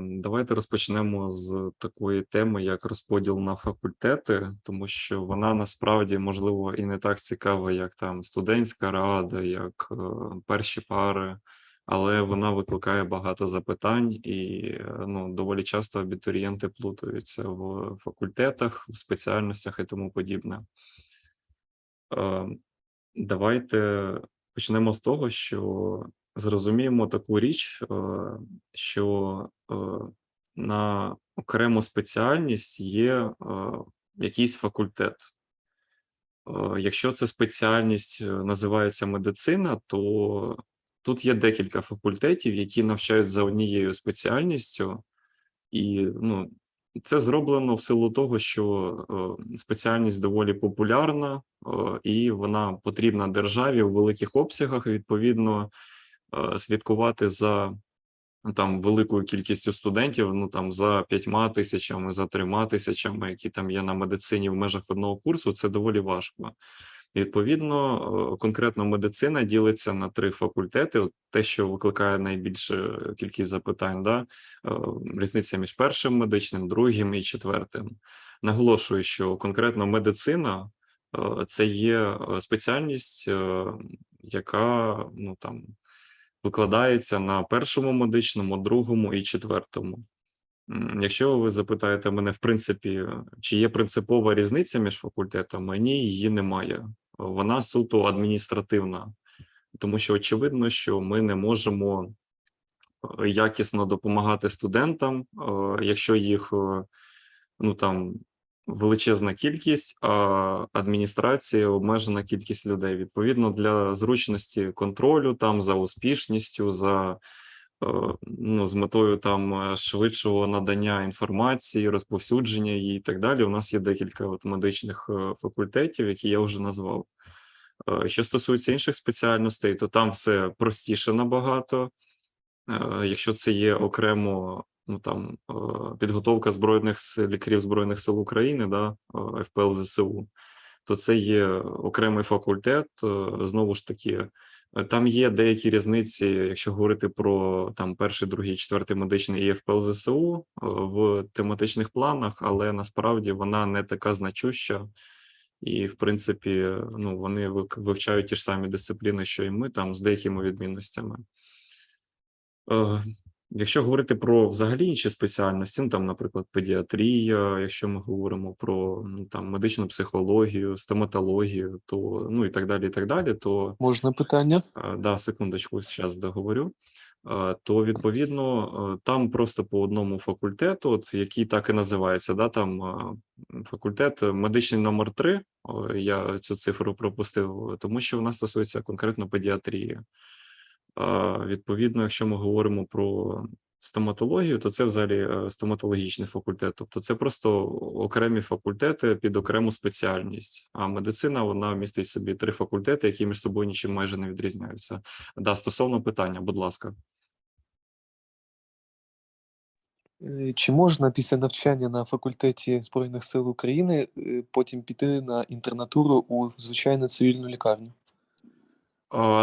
Давайте розпочнемо з такої теми, як розподіл на факультети, тому що вона насправді, можливо, і не так цікава, як там студентська рада, як е, перші пари, але вона викликає багато запитань, і е, ну, доволі часто абітурієнти плутаються в факультетах, в спеціальностях і тому подібне. Ем, Давайте почнемо з того, що зрозуміємо таку річ, е, що е, на окрему спеціальність є е, якийсь факультет. Якщо це спеціальність називається медицина, то тут є декілька факультетів, які навчають за однією спеціальністю, і ну, це зроблено в силу того, що спеціальність доволі популярна, і вона потрібна державі у великих обсягах. Відповідно, слідкувати за ну, там великою кількістю студентів, ну там за п'ятьма тисячами, за трьома тисячами, які там є на медицині в межах одного курсу, це доволі важко. Відповідно, е, конкретно медицина ділиться на три факультети. Те, що викликає найбільше кількість запитань, да? е, різниця між першим медичним, другим і четвертим. Наголошую, що конкретно медицина е, це є е, спеціальність, е, яка ну там викладається на першому медичному, другому і четвертому. Якщо ви запитаєте мене, в принципі, чи є принципова різниця між факультетами, ні, її немає. Вона суто адміністративна, тому що очевидно, що ми не можемо е, якісно допомагати студентам, е, якщо їх е, ну там величезна кількість, а адміністрація обмежена кількість людей. Відповідно, для зручності контролю, там за успішністю, за е, ну, з метою там е, швидшого надання інформації, розповсюдження її і так далі. У нас є декілька от медичних е, факультетів, які я вже назвав. Що стосується інших спеціальностей, то там все простіше набагато. Якщо це є окремо ну там підготовка збройних лікарів збройних сил України, да, ФПЛ ЗСУ, то це є окремий факультет. Знову ж таки, там є деякі різниці, якщо говорити про там перший, другий, четвертий медичний і ФПЛ ЗСУ в тематичних планах, але насправді вона не така значуща. І, в принципі, ну вони вивчають ті ж самі дисципліни, що і ми, там з деякими відмінностями. Якщо говорити про взагалі інші спеціальності, ну там, наприклад, педіатрія, якщо ми говоримо про ну, там медичну психологію, стоматологію, то ну і так далі, і так далі, то Можна питання? Е, Да, секундочку, зараз договорю. Е, То відповідно е, там просто по одному факультету, от який так і називається, да, там факультет медичний номер 3. Я цю цифру пропустив, тому що вона стосується конкретно педіатрії. Відповідно, якщо ми говоримо про стоматологію, то це взагалі е, стоматологічний факультет. Тобто це просто окремі факультети під окрему спеціальність. А медицина вона містить в собі три факультети, які між собою нічим майже не відрізняються. Да, стосовно питання, будь ласка. Е, Чи можна після навчання на факультеті Збройних сил України е, потім піти на інтернатуру у звичайну цивільну лікарню?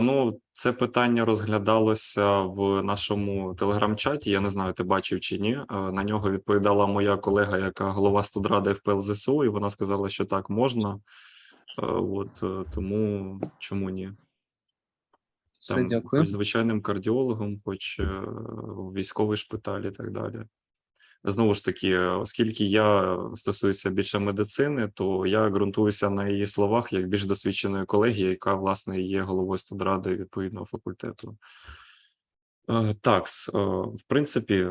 Ну, це питання розглядалося в нашому телеграм-чаті. Я не знаю, ти бачив чи ні. Е, На нього відповідала моя колега, яка голова студради ФПЛ ЗСУ, і вона сказала, що так можна. Е, От е, тому чому ні? Все, Там, дякую. хоч звичайним кардіологом, хоч в військовий шпиталь і так далі. Знову ж таки, оскільки я стосуюся більше медицини, то я ґрунтуюся на її словах як більш досвідченої колеги, яка, власне, є головою студради відповідного факультету. Е, Так, е, в принципі,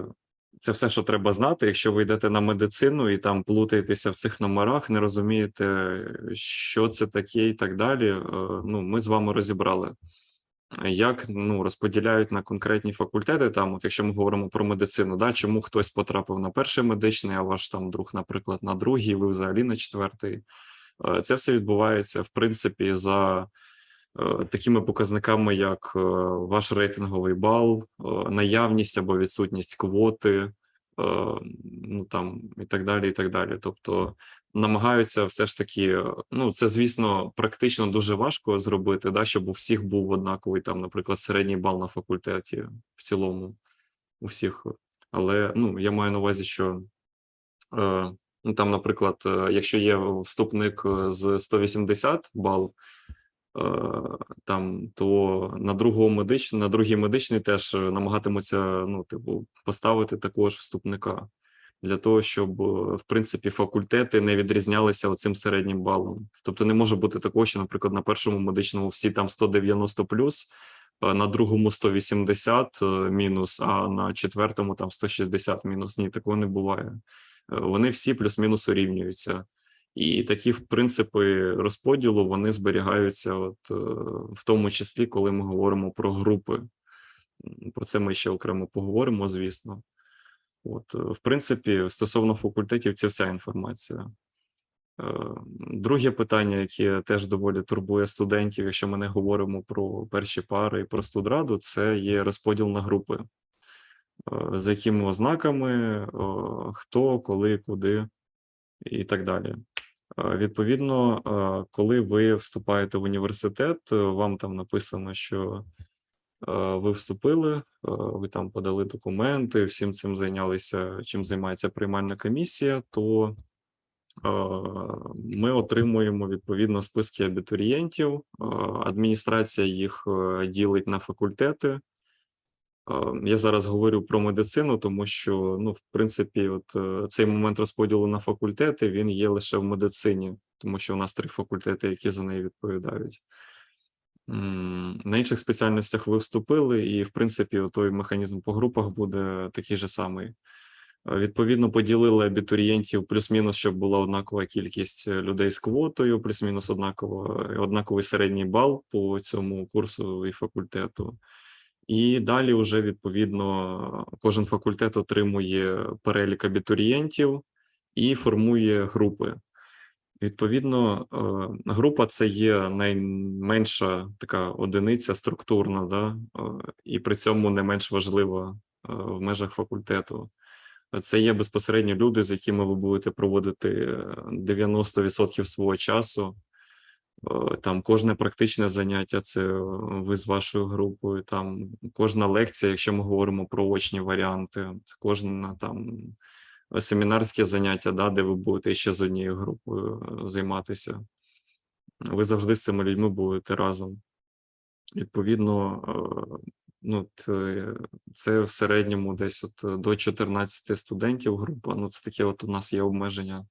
це все, що треба знати. Якщо ви йдете на медицину і там плутаєтеся в цих номерах, не розумієте, що це таке і так далі. е, Ну, ми з вами розібрали як ну розподіляють на конкретні факультети. Там, от якщо ми говоримо про медицину, да, чому хтось потрапив на перший медичний, а ваш там друг, наприклад, на другий, ви взагалі на четвертий. Е, Це все відбувається в принципі за е, такими показниками, як е, ваш рейтинговий бал, наявність або відсутність квоти. Ну там і так далі, і так далі. Тобто намагаються все ж таки, ну це звісно практично дуже важко зробити, да, щоб у всіх був однаковий там, наприклад, середній бал на факультеті в цілому. у всіх. Але ну, я маю на увазі, що е, ну, там, наприклад, е, якщо є вступник е, з 180 бал, е, там, то на другого медич... на другий медичний теж е, намагатимуться ну, типу, поставити також вступника для того, щоб е, в принципі факультети не відрізнялися оцим середнім балом. Тобто не може бути такого, що, наприклад, на першому медичному всі там 190 плюс, е, на другому 180 е, мінус, а на четвертому там 160 мінус. Ні, такого не буває. Е, Вони всі плюс-мінус урівнюються. І такі принципи розподілу вони зберігаються, от е, в тому числі, коли ми говоримо про групи. Про це ми ще окремо поговоримо, звісно. От, е, в принципі, стосовно факультетів, це вся інформація. Е, Друге питання, яке теж доволі турбує студентів, якщо ми не говоримо про перші пари і про студраду, це є розподіл на групи. За якими ознаками, хто, коли, куди і так далі. Е, Відповідно, е, коли ви вступаєте в університет, е, вам там написано, що ви вступили, ви там подали документи, всім цим зайнялися, чим займається приймальна комісія, то ми отримуємо відповідно списки абітурієнтів. Адміністрація їх ділить на факультети. Я зараз говорю про медицину, тому що, ну, в принципі, от е, цей момент розподілу на факультети він є лише в медицині, тому що у нас три факультети, які за неї відповідають. На інших спеціальностях ви вступили, і, в принципі, той механізм по групах буде такий же самий. Е, Відповідно, поділили абітурієнтів плюс-мінус, щоб була однакова кількість е, людей з квотою, плюс-мінус однаково, однаковий середній бал по цьому курсу і факультету. І далі, вже відповідно, кожен факультет отримує перелік абітурієнтів і формує групи. Відповідно, е, група це є найменша така одиниця структурна, да? е, і при цьому не менш важлива е, в межах факультету. Це є безпосередньо люди, з якими ви будете проводити е, 90% свого часу. Е, Там кожне практичне заняття це е, ви з вашою групою. Там кожна лекція, якщо ми говоримо про очні варіанти, це кожна там е, семінарське заняття, да, де ви будете ще з однією групою займатися. Ви завжди з цими людьми будете разом. Відповідно, ну, це в середньому десь от до 14 студентів група. Ну, це таке, от у нас є обмеження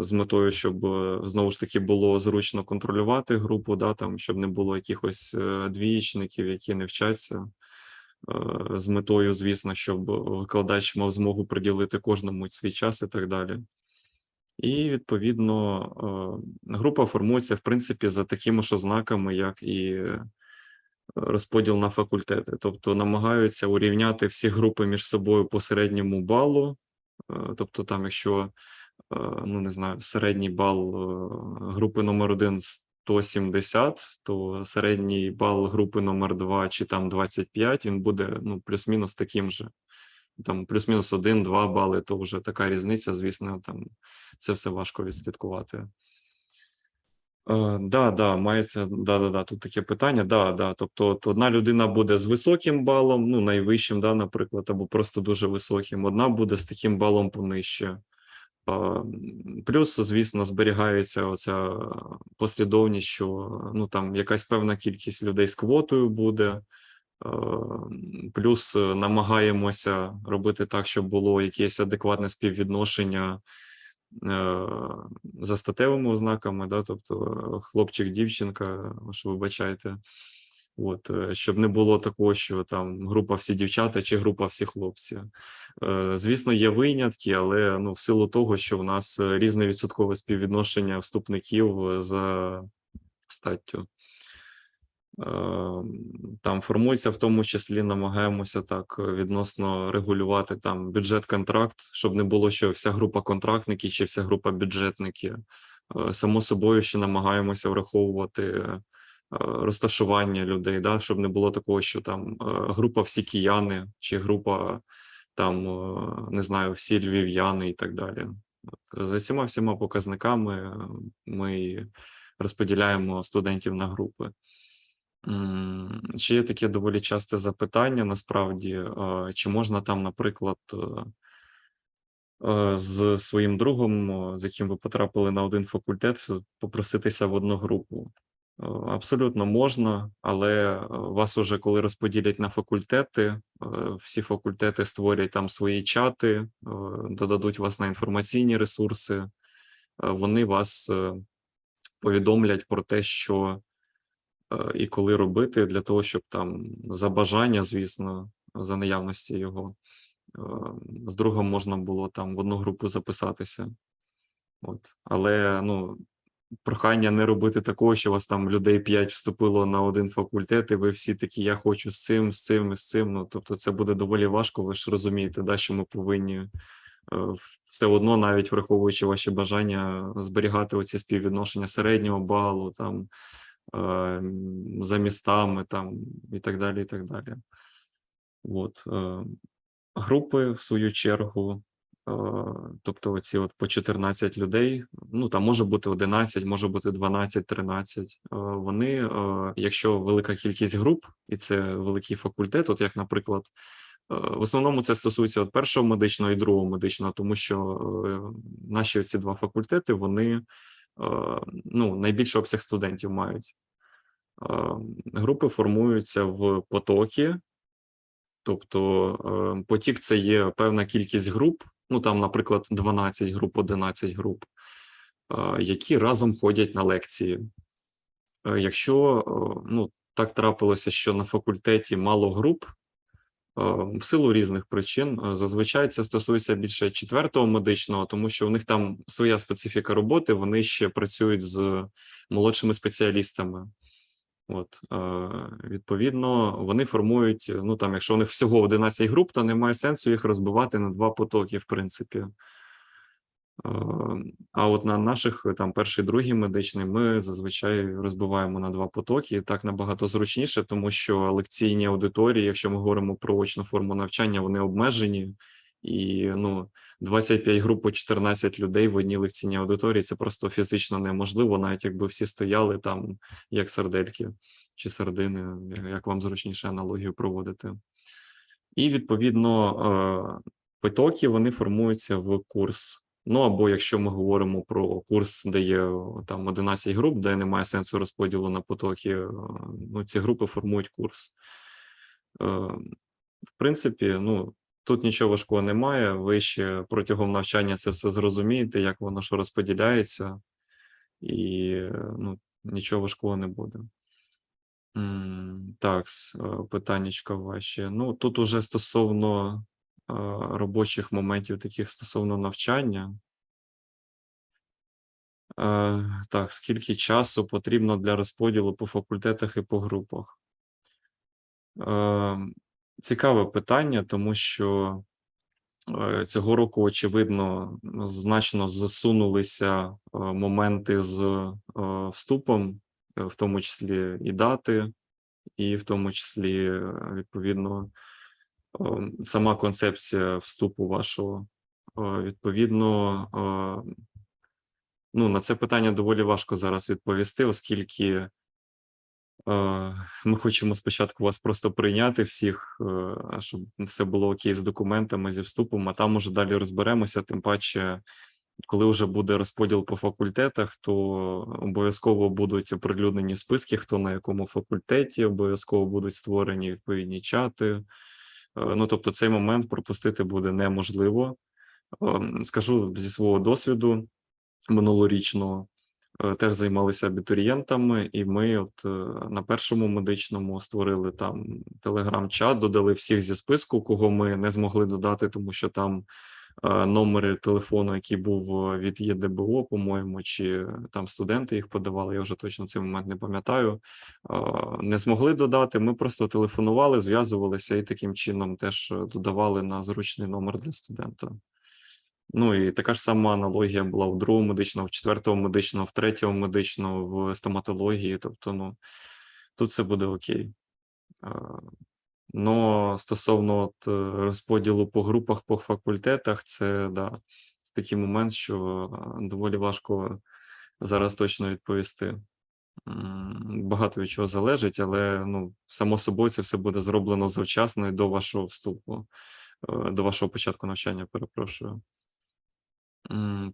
з метою, щоб е, знову ж таки було зручно контролювати групу, да, там, щоб не було якихось е, двієчників, які не вчаться. Е, З метою, звісно, щоб викладач мав змогу приділити кожному свій час і так далі. І відповідно е, група формується в принципі за такими ж ознаками, як і е, розподіл на факультети. Тобто намагаються урівняти всі групи між собою по середньому балу. Е, Тобто, там, якщо е, ну не знаю, середній бал е, групи номер 1 170, то середній бал групи номер 2 чи там 25, він буде ну плюс-мінус таким же. Там плюс-мінус 1-2 бали, то вже така різниця, звісно, там це все важко відслідкувати. Е, да, да, мається, да, да, да, тут таке питання. Да, да. Тобто, от одна людина буде з високим балом, ну, найвищим, да, наприклад, або просто дуже високим, одна буде з таким балом понижче. Е, Плюс, звісно, зберігається оця послідовність, що ну, там якась певна кількість людей з квотою буде. Е, Плюс е, намагаємося робити так, щоб було якесь адекватне співвідношення за статевими ознаками, да, тобто хлопчик, дівчинка, що вибачайте. От, е, щоб не було такого, що там група всі дівчата чи група всі хлопці. Е, Звісно, є винятки, але ну, в силу того, що в нас е, різне відсоткове співвідношення вступників за статтю. Е, Там формується в тому числі, намагаємося так відносно регулювати там бюджет-контракт, щоб не було, що вся група контрактників чи вся група бюджетників. Само собою ще намагаємося враховувати розташування людей, да, щоб не було такого, що там е, група всі кияни, чи група там, е, не знаю, всі львів'яни і так далі. За цими всіма показниками е, ми розподіляємо студентів на групи. Ще є таке доволі часте запитання насправді, е, чи можна там, наприклад, е, е, з своїм другом, з яким ви потрапили на один факультет, е, попроситися в одну групу. Абсолютно можна, але е, вас уже коли розподілять на факультети, е, всі факультети створять там свої чати, е, додадуть вас на інформаційні ресурси, вони вас повідомлять про те, що і коли робити для того, щоб там за бажання, звісно, за наявності його, з другом можна було там в одну групу записатися. От. Але ну, прохання не робити такого, що у вас там людей 5 вступило на один факультет, і ви всі такі, я хочу з цим, з цим з цим. Ну, тобто це буде доволі важко, ви ж розумієте, да, що ми повинні е, все одно, навіть враховуючи ваші бажання, зберігати оці співвідношення середнього балу, там, е, за містами там, і так далі, і так далі. От. е, Групи, в свою чергу, тобто оці от по 14 людей, ну там може бути 11, може бути 12, 13. е, Вони, е, якщо велика кількість груп, і це великий факультет, от як, наприклад, е, в основному це стосується от першого медичного і другого медичного, тому що е, наші ці два факультети, вони е, ну, найбільший обсяг студентів мають. Е, Групи формуються в потоки, Тобто е, потік це є певна кількість груп, ну там, наприклад, 12 груп, 11 груп, е, які разом ходять на лекції. Е, Якщо ну, так трапилося, що на факультеті мало груп, в силу різних причин, зазвичай це стосується більше четвертого медичного, тому що у них там своя специфіка роботи, вони ще працюють з молодшими спеціалістами. От, е, відповідно, вони формують, е, ну там, якщо у них всього 11 груп, то немає сенсу їх розбивати на два потоки, в принципі. Е, А от на наших там перший, другий медичний ми зазвичай розбиваємо на два потоки. Так набагато зручніше, тому що лекційні аудиторії, якщо ми говоримо про очну форму навчання, вони обмежені. І ну, 25 груп по 14 людей в одній лекційній аудиторії це просто фізично неможливо, навіть якби всі стояли там як сардельки чи сардини, як вам зручніше аналогію проводити. І відповідно е, потоки вони формуються в курс. Ну або якщо ми говоримо про курс, де є там 11 груп, де немає сенсу розподілу на потоки, е, ну ці групи формують курс. Е, В принципі, ну тут нічого важкого немає. Ви ще протягом навчання це все зрозумієте, як воно що розподіляється, і ну, нічого важкого не буде. Так, е, питаннячка ваші. Ну, тут уже стосовно е, робочих моментів, таких стосовно навчання. Е, Так, скільки часу потрібно для розподілу по факультетах і по групах? Цікаве питання, тому що е, цього року, очевидно, значно засунулися е, моменти з е, вступом, в тому числі і дати, і в тому числі, відповідно, сама концепція вступу вашого. Відповідно, ну, на це питання доволі важко зараз відповісти, оскільки ми хочемо спочатку вас просто прийняти всіх, е, щоб все було окей з документами, зі вступом, а там уже далі розберемося. Тим паче, коли вже буде розподіл по факультетах, то обов'язково будуть оприлюднені списки, хто на якому факультеті, обов'язково будуть створені відповідні чати. Е, Ну, тобто, цей момент пропустити буде неможливо. Ем, Скажу зі свого досвіду минулорічного, е, теж займалися абітурієнтами, і ми от е, на першому медичному створили там телеграм-чат, додали всіх зі списку, кого ми не змогли додати, тому що там е, номери телефону, який був е, від ЄДБО, по-моєму, чи е, там студенти їх подавали, я вже точно цей момент не пам'ятаю. е, Не змогли додати. Ми просто телефонували, зв'язувалися і таким чином теж е, додавали на зручний номер для студента. Ну і така ж сама аналогія була в другому медичному, в четвертому медичному, в третьому медичному, в стоматології. Тобто, ну тут все буде окей. Но стосовно от, е, розподілу по групах, по факультетах, це да, такий момент, що е, доволі важко зараз точно відповісти. Багато від чого залежить, але ну, само собою це все буде зроблено завчасно і до вашого вступу, е, до вашого початку навчання, перепрошую.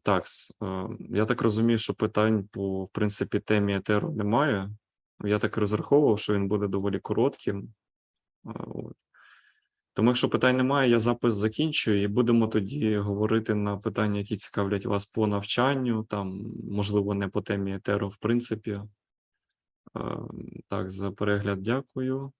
Так, я так розумію, що питань по, в принципі, темі етеру немає. Я так розраховував, що він буде доволі коротким. Тому, якщо питань немає, я запис закінчую, і будемо тоді говорити на питання, які цікавлять вас по навчанню, там, можливо, не по темі етеру, в принципі. Так, за перегляд дякую.